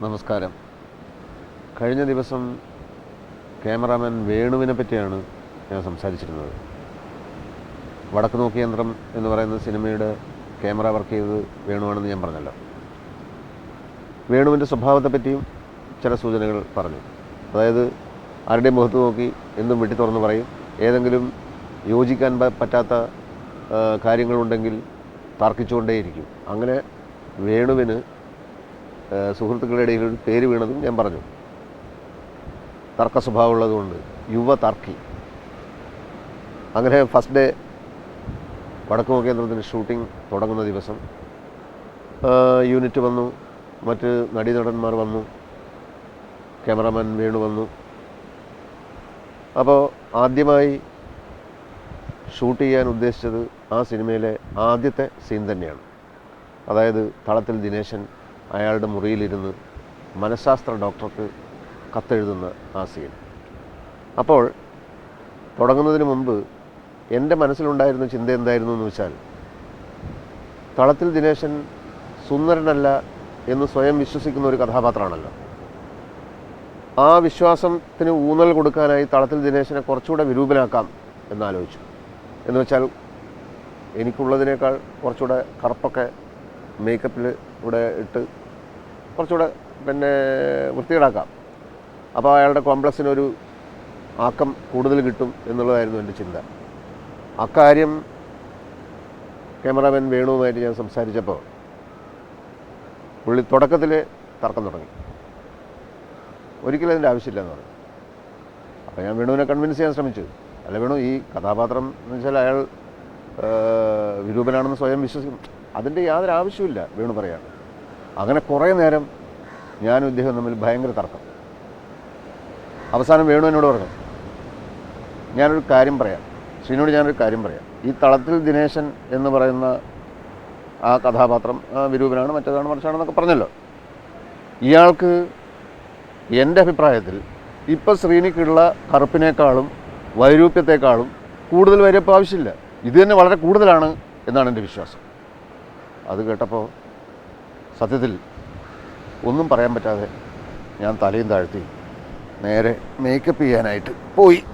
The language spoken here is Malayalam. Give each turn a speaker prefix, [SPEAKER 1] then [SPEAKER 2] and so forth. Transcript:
[SPEAKER 1] നമസ്കാരം. കഴിഞ്ഞ ദിവസം ക്യാമറാമാൻ വേണുവിനെ പറ്റിയാണ് ഞാൻ സംസാരിച്ചിരുന്നത്. വടക്ക് നോക്കി യന്ത്രം എന്ന് പറയുന്ന സിനിമയുടെ ക്യാമറ വർക്ക് ചെയ്തത് വേണുവാണെന്ന് ഞാൻ പറഞ്ഞല്ലോ. വേണുവിന്റെ സ്വഭാവത്തെ പറ്റിയും ചില സൂചനകൾ പറഞ്ഞു. അതായത് ആരുടെയും മുഖത്ത് നോക്കി എന്തും വെട്ടി തുറന്ന് പറയും. ഏതെങ്കിലും യോജിക്കാൻ പറ്റാത്ത കാര്യങ്ങളുണ്ടെങ്കിൽ തർക്കിച്ചുകൊണ്ടേയിരിക്കും. അങ്ങനെ വേണുവിന് സുഹൃത്തുക്കളുടെ ഇടയിൽ ഒരു പേര് വീണതും ഞാൻ പറഞ്ഞു. തർക്ക സ്വഭാവമുള്ളതുകൊണ്ട് യുവ തർക്കി. അങ്ങനെ ഫസ്റ്റ് ഡേ വടക്കുമ കേന്ദ്രത്തിന്റെ ഷൂട്ടിംഗ് തുടങ്ങുന്ന ദിവസം യൂണിറ്റ് വന്നു മറ്റ് നടീനടന്മാർ വന്നു ക്യാമറാമാൻ വേണു വന്നു. അപ്പോൾ ആദ്യമായി ഷൂട്ട് ചെയ്യാൻ ഉദ്ദേശിച്ചത് ആ സിനിമയിലെ ആദ്യത്തെ സീൻ തന്നെയാണ്. അതായത് തളത്തിൽ ദിനേശൻ അയാളുടെ മുറിയിലിരുന്ന് മനഃശാസ്ത്ര ഡോക്ടർക്ക് കത്തെഴുതുന്ന ആ സീൻ അപ്പോൾ തുടങ്ങുന്നതിന് മുമ്പ് എന്റെ മനസ്സിലുണ്ടായിരുന്ന ചിന്ത എന്തായിരുന്നു എന്ന് വെച്ചാൽ തളത്തിൽ ദിനേശൻ സുന്ദരനല്ല എന്ന് സ്വയം വിശ്വസിക്കുന്ന ഒരു കഥാപാത്രമാണല്ലോ. ആ വിശ്വാസത്തിന് ഊന്നൽ കൊടുക്കാനായി തളത്തിൽ ദിനേശനെ കുറച്ചുകൂടെ വിരൂപനാക്കാം എന്നാലോചിച്ചു. എന്ന് വെച്ചാൽ എനിക്കുള്ളതിനേക്കാൾ കുറച്ചുകൂടെ കറുപ്പൊക്കെ മേക്കപ്പിൽ ഇവിടെ ഇട്ട് കുറച്ചുകൂടെ പിന്നെ വൃത്തികേടാക്കാം. അപ്പോൾ അയാളുടെ കോംപ്ലക്സിനൊരു ആക്കം കൂടുതൽ കിട്ടും എന്നുള്ളതായിരുന്നു എന്റെ ചിന്ത. അക്കാര്യം ക്യാമറാമാൻ വേണുവുമായിട്ട് ഞാൻ സംസാരിച്ചപ്പോൾ പുള്ളി തുടക്കത്തിൽ തർക്കം തുടങ്ങി. ഒരിക്കലും അതിന്റെ ആവശ്യമില്ലെന്ന് പറഞ്ഞു. അപ്പോൾ ഞാൻ വേണുവിനെ കൺവിൻസ് ചെയ്യാൻ ശ്രമിച്ചു. അല്ല വേണു ഈ കഥാപാത്രം എന്ന് വെച്ചാൽ അയാൾ വിരൂപനാണെന്ന് സ്വയം വിശ്വസിക്കും. അതിന്റെ യാതൊരു ആവശ്യമില്ല വേണു പറയാൻ. അങ്ങനെ കുറേ നേരം ഞാനും ഇദ്ദേഹം തമ്മിൽ ഭയങ്കര തർക്കം. അവസാനം വേണു എന്നോട് പറഞ്ഞു ഞാനൊരു കാര്യം പറയാം. ശ്രീനോട് ഞാനൊരു കാര്യം പറയാം. ഈ തളത്തിൽ ദിനേശൻ എന്ന് പറയുന്ന ആ കഥാപാത്രം വിരൂപനാണ് മറ്റേതാണ് മറിച്ചാണെന്നൊക്കെ പറഞ്ഞല്ലോ. ഇയാൾക്ക് എന്റെ അഭിപ്രായത്തിൽ ഇപ്പം ശ്രീനിക്കുള്ള കറുപ്പിനേക്കാളും വൈരൂപ്യത്തെക്കാളും കൂടുതൽ വൈരൂപ്യം ആവശ്യമില്ല. ഇത് തന്നെ വളരെ കൂടുതലാണ് എന്നാണ് എന്റെ വിശ്വാസം. അത് കേട്ടപ്പോൾ സത്യത്തിൽ ഒന്നും പറയാൻ പറ്റാതെ ഞാൻ തലയും താഴ്ത്തി നേരെ മേക്കപ്പ് ചെയ്യാനായിട്ട് പോയി.